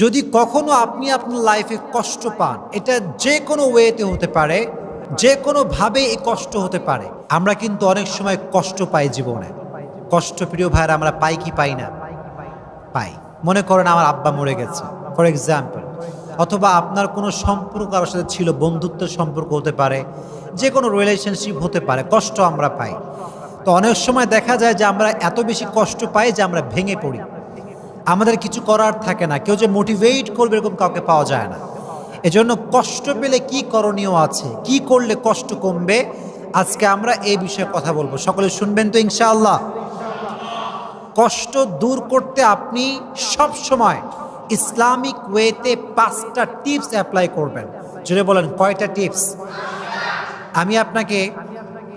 যদি কখনো আপনি আপনার লাইফে কষ্ট পান, এটা যে কোনো ওয়েতে হতে পারে যে কোনোভাবে এই কষ্ট হতে পারে। আমরা কিন্তু অনেক সময় কষ্ট পাই জীবনে। কষ্ট, প্রিয় ভাইয়ের, আমরা পাই কি পাই না? পাই। মনে করেন আমার আব্বা মরে গেছে ফর এক্সাম্পল অথবা আপনার কোনো সম্পর্ক কারোর সাথে ছিল, বন্ধুত্বের সম্পর্ক হতে পারে যে কোনো রিলেশনশিপ হতে পারে, কষ্ট আমরা পাই। তো অনেক সময় দেখা যায় যে আমরা এত বেশি কষ্ট পাই যে আমরা ভেঙে পড়ি। আমাদের কিছু করার থাকে না। কেউ যে মোটিভেট করবে এরকম কাউকে পাওয়া যায় না। এজন্য কষ্ট পেলে কি করণীয় আছে? কি করলে কষ্ট কমবে? আজকে আমরা এই বিষয়ে কথা বলব। সকলে শুনবেন তো ইনশাআল্লাহ? কষ্ট দূর করতে আপনি সব সময় ইসলামিক ওয়েতে পাঁচটা টিপস অ্যাপ্লাই করবেন। জুড়ে বলেন, কয়টা টিপস? আমি আপনাকে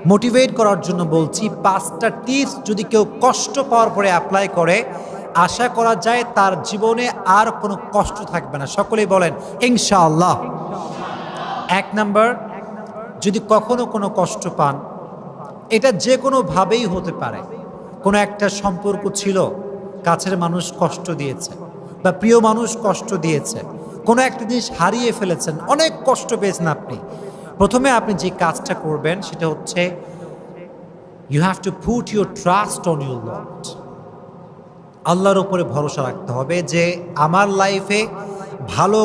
মোটিভেট করার জন্য বলছি, পাঁচটা টিপস যদি কেউ কষ্ট পাওয়ার পরে অ্যাপ্লাই করে আশা করা যায় তার জীবনে আর কোনো কষ্ট থাকবে না। সকলেই বলেন, ইনশাআল্লাহ। এক নাম্বার, যদি কখনো কোনো কষ্ট পান, এটা যে কোনোভাবেই হতে পারে। কোনো একটা সম্পর্ক ছিল, কাছের মানুষ কষ্ট দিয়েছে বা প্রিয় মানুষ কষ্ট দিয়েছে, কোনো একটা জিনিস হারিয়ে ফেলেছেন, অনেক কষ্ট পেয়েছেন আপনি। প্রথমে আপনি যে কাজটা করবেন, সেটা হচ্ছে you have to put your trust on your lot আল্লাহর উপরে ভরসা রাখতে হবে যে আমার লাইফে ভালো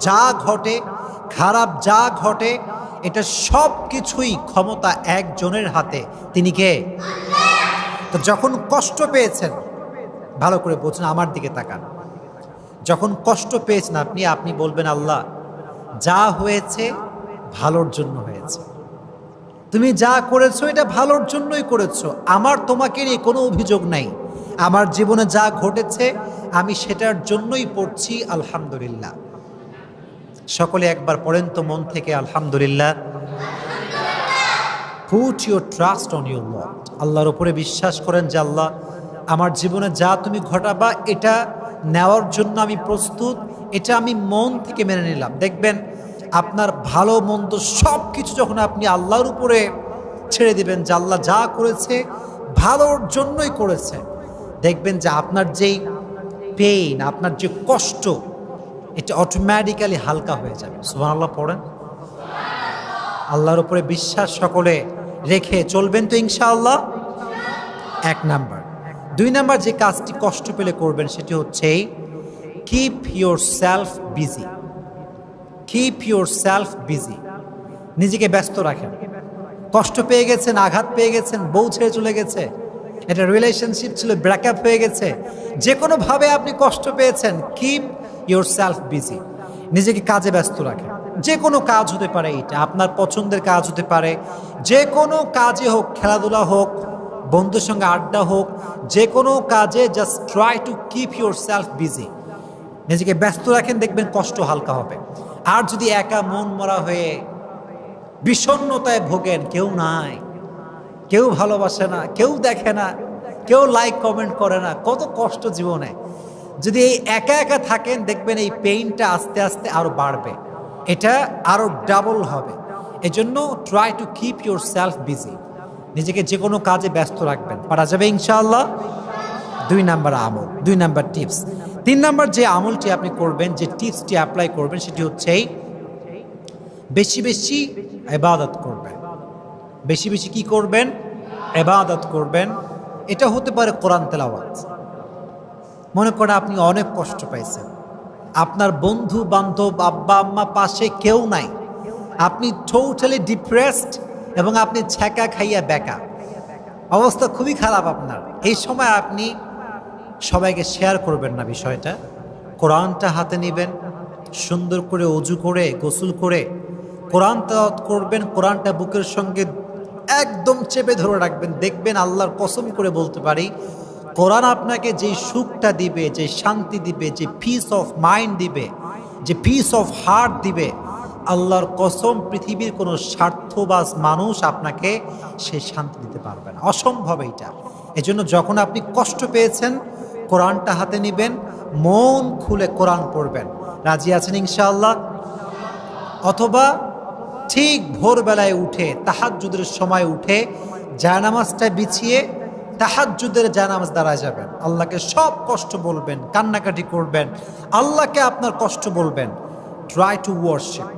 যা ঘটে, খারাপ যা ঘটে, এটা সব কিছুই ক্ষমতা একজনের হাতে। তিনি কে? তো যখন কষ্ট পেয়েছেন, ভালো করে বলছেন আমার দিকে তাকান। যখন কষ্ট পেয়েছেন আপনি আপনি বলবেন, আল্লাহ, যা হয়েছে ভালোর জন্য হয়েছে। তুমি যা করেছ, এটা ভালোর জন্যই করেছ। আমার তোমাকে নিয়ে কোনো অভিযোগ নাই। আমার জীবনে যা ঘটেছে, আমি সেটার জন্যই পড়ছি, আলহামদুলিল্লাহ। সকলে একবার পড়েন তো মন থেকে, আলহামদুলিল্লাহ। Put your trust on your lot আল্লাহর উপরে বিশ্বাস করেন যে আল্লাহ, আমার জীবনে যা তুমি ঘটাবা, এটা নেওয়ার জন্য আমি প্রস্তুত, এটা আমি মন থেকে মেনে নিলাম। দেখবেন, আপনার ভালো, মন্দ সব কিছু যখন আপনি আল্লাহর উপরে ছেড়ে দিবেন যে আল্লাহ যা করেছে, ভালোর জন্যই করেছে। দেখবেন যে আপনার যেই পেইন আপনার যে কষ্ট, এটা অটোমেটিক্যালি হালকা হয়ে যাবে। সুবাহ আল্লাহ পড়েন। আল্লাহর উপরে বিশ্বাস সকলে রেখে চলবেন তো ইনশাআল্লাহ? এক নাম্বার। দুই নাম্বার যে কাজটি কষ্ট পেলে করবেন সেটি হচ্ছে keep yourself busy keep yourself busy নিজেকে ব্যস্ত রাখেন। কষ্ট পেয়ে গেছেন, আঘাত পেয়ে গেছেন, বউ ছেড়ে চলে গেছে। এটা রিলেশনশিপ ছিল ব্রেকআপ হয়ে গেছে। যে কোনোভাবে আপনি কষ্ট পেয়েছেন কিপ ইউর সেলফ বিজি নিজেকে কাজে ব্যস্ত রাখেন যে কোনো কাজ হতে পারে এটা, আপনার পছন্দের কাজ হতে পারে। যে কোনো কাজে হোক, খেলাধুলা হোক, বন্ধুর সঙ্গে আড্ডা হোক যে কোনো কাজে just try to keep yourself busy নিজেকে ব্যস্ত রাখেন, দেখবেন কষ্ট হালকা হবে। আর যদি একা মন মরা হয়ে বিষণ্নতায় ভোগেন, কেউ নাই। কেউ ভালোবাসে না, কেউ দেখে না, কেউ লাইক কমেন্ট করে না। কত কষ্ট জীবনে। যদি এই একা একা থাকেন, দেখবেন এই পেইনটা আস্তে আস্তে আরও বাড়বে। এটা আরও ডাবল হবে। এজন্য try to keep yourself busy নিজেকে যে কোনো কাজে ব্যস্ত রাখবেন। পারা যাবে ইনশাআল্লাহ। দুই নাম্বার আমল, দুই নাম্বার টিপস তিন নাম্বার যে আমলটি আপনি করবেন, যে টিপসটি অ্যাপ্লাই করবেন, সেটি হচ্ছে বেশি বেশি এবাদত করবেন। বেশি বেশি কি করবেন? এবাদত করবেন। এটা হতে পারে কোরআন তেলাওয়াত। মনে করেন আপনি অনেক কষ্ট পাইছেন। আপনার বন্ধু, বান্ধব, আব্বা, আম্মা পাশে কেউ নাই। আপনি টোটালি ডিপ্রেসড এবং আপনি ছ্যাঁকা খাইয়া বেকা অবস্থা খুবই খারাপ আপনার। এই সময় আপনি সবাইকে শেয়ার করবেন না বিষয়টা। কোরআনটা হাতে নেবেন, সুন্দর করে অজু করে, গোসল করে। কোরআন তেলাওয়াত করবেন, কোরআনটা বুকের সঙ্গে একদম চেপে ধরে রাখবেন, দেখবেন আল্লাহর কসম করে বলতে পারি, কোরআন আপনাকে যে সুখটা দিবে, যে শান্তি দিবে, যে পিস অফ মাইন্ড দিবে, যে পিস অফ হার্ট দিবে, আল্লাহর কসম পৃথিবীর কোনো স্বার্থবাজ মানুষ আপনাকে সে শান্তি দিতে পারবে না। অসম্ভব এইটা। এজন্য যখন আপনি কষ্ট পেয়েছেন, কোরআনটা হাতে নেবেন, মন খুলে কোরআন পড়বেন। রাজি আছেন ইনশাআল্লাহ? অথবা ঠিক ভোরবেলায় উঠে, তাহাজ্জুদের সময় উঠে জায়নামাজটা বিছিয়ে তাহাজ্জুদের জানামাজ দাঁড়ায় যাবেন। আল্লাহকে সব কষ্ট বলবেন, কান্নাকাটি করবেন, আল্লাহকে আপনার কষ্ট বলবেন। Try to worship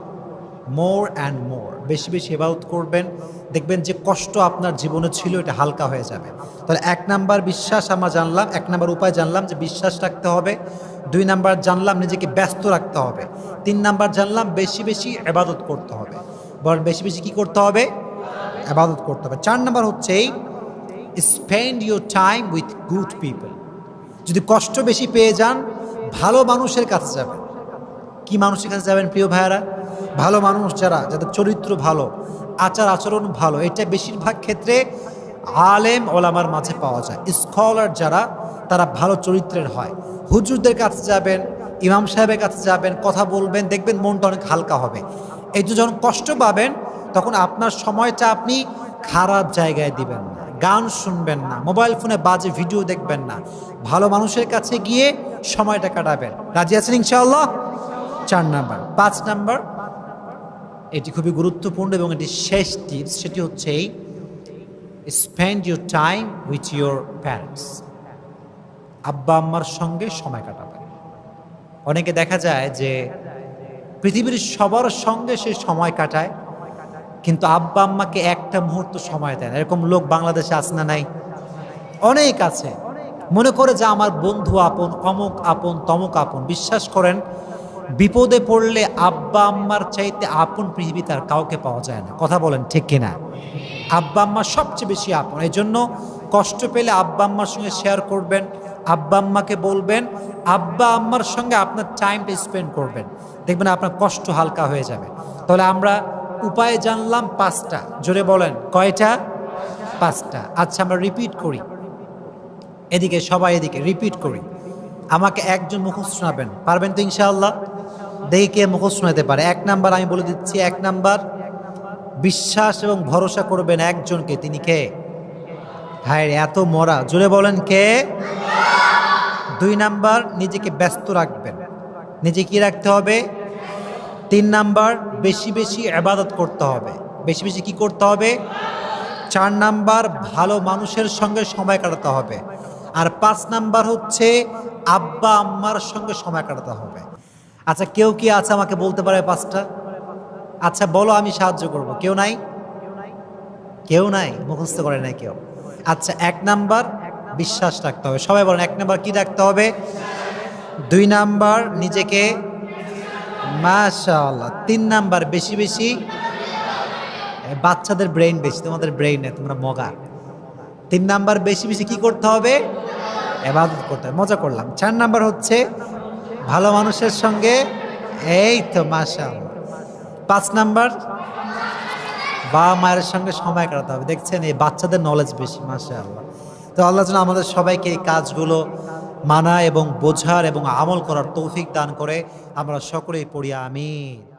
more and more বেশি বেশি এবাউত করবেন, দেখবেন যে কষ্ট আপনার জীবনে ছিল, এটা হালকা হয়ে যাবে। তাহলে এক নাম্বার বিশ্বাস আমরা জানলাম, এক নাম্বার উপায় জানলাম যে বিশ্বাস রাখতে হবে। দুই নাম্বার জানলাম নিজেকে ব্যস্ত রাখতে হবে। তিন নাম্বার জানলাম বেশি বেশি এবাদত করতে হবে। বল বেশি বেশি কি করতে হবে? আবাদত করতে হবে। চার নাম্বার হচ্ছে spend your time with good people যদি কষ্ট বেশি পেয়ে যান, ভালো মানুষের কাছে যাবেন। কি মানুষের কাছে যাবেন প্রিয় ভাইয়ারা? ভালো মানুষ যারা, যাদের চরিত্র ভালো, আচার আচরণ ভালো, এটা বেশিরভাগ ক্ষেত্রে আলেম ওলামার মাঝে পাওয়া যায়। স্কলার যারা, তারা ভালো চরিত্রের হয়। হুজুরদের কাছে যাবেন, ইমাম সাহেবের কাছে যাবেন, কথা বলবেন, দেখবেন মনটা অনেক হালকা হবে। এই যখন কষ্ট পাবেন, তখন আপনার সময়টা আপনি খারাপ জায়গায় দিবেন না, গান শুনবেন না, মোবাইল ফোনে বাজে ভিডিও দেখবেন না, ভালো মানুষের কাছে গিয়ে সময়টা কাটাবেন। রাজি আছেন ইনশাআল্লাহ? চার নাম্বার। পাঁচ নাম্বার, এটি খুবই গুরুত্বপূর্ণ এবং এটি শেষ টিপস, সেটি হচ্ছে এই spend your time with your parents আব্বা আম্মার সঙ্গে সময় কাটাবেন। অনেকে দেখা যায় যে পৃথিবীর সবার সঙ্গে সে সময় কাটায়, কিন্তু আব্বা আম্মাকে একটা মুহূর্ত সময় দেয় না। এরকম লোক বাংলাদেশে আছে না নাই? অনেক আছে। মনে করে যে আমার বন্ধু আপন, অমুক আপন, তমক আপন। বিশ্বাস করেন, বিপদে পড়লে আব্বা আম্মার চাইতে আপন পৃথিবী তার কাউকে পাওয়া যায় না। কথা বলেন ঠিক কিনা? আব্বা আম্মা সবচেয়ে বেশি আপন। এই জন্য কষ্ট পেলে আব্বা আম্মার সঙ্গে শেয়ার করবেন। আব্বা আম্মাকে বলবেন, আব্বা আম্মার সঙ্গে আপনার টাইমটা স্পেন্ড করবেন। দেখবেন আপনার কষ্ট হালকা হয়ে যাবে। তাহলে আমরা উপায় জানলাম পাঁচটা। জোরে বলেন, কয়টা? পাঁচটা। আচ্ছা আমরা রিপিট করি। এদিকে, সবাই এদিকে রিপিট করি। আমাকে একজন মুখস্থ শোনাবেন। পারবেন তো ইনশাআল্লাহ? দেখি কে শোনাতে পারে। এক নাম্বার আমি বলে দিচ্ছি, এক নাম্বার। বিশ্বাস এবং ভরসা করবেন একজনকে। তিনি কে? হায় এত মরা। জোরে বলেন কে? দুই নাম্বার, নিজেকে ব্যস্ত রাখবেন। নিজে কি রাখতে হবে? তিন নাম্বার, বেশি বেশি আবাদত করতে হবে। বেশি বেশি কি করতে হবে? চার নাম্বার, ভালো মানুষের সঙ্গে সময় কাটাতে হবে। আর পাঁচ নাম্বার হচ্ছে, আব্বা আম্মার সঙ্গে সময় কাটাতে হবে। আচ্ছা কেউ কি আছে আমাকে বলতে পারে পাঁচটা? আচ্ছা বলো, আমি সাহায্য করব। কেউ নাই? কেউ নাই? মুখস্থ করে নাই কেউ। আচ্ছা এক নাম্বার বিশ্বাস রাখতে হবে। সবাই বলেন, এক নাম্বার কি রাখতে হবে? দুই নাম্বার নিজেকে মাশাআল্লাহ, তিন নাম্বার বেশি বেশি বাচ্চাদের ব্রেইন বেশি, তোমাদের ব্রেইনে তোমরা মগা। তিন নাম্বার বেশি বেশি কি করতে হবে? এবাদত করতে হবে। মজা করলাম। চার নাম্বার হচ্ছে ভালো মানুষের সঙ্গে, এই তো মাশাল পাঁচ নাম্বার বাবা মায়ের সঙ্গে সময় কাটাতে হবে। দেখছেন, এই বাচ্চাদের নলেজ বেশি মাসে আল্লাহ তো আল্লাহ যেন আমাদের সবাইকে এই কাজগুলো মানা এবং বোঝার এবং আমল করার তৌফিক দান করে আমরা সকলেই পড়ি, আমিন।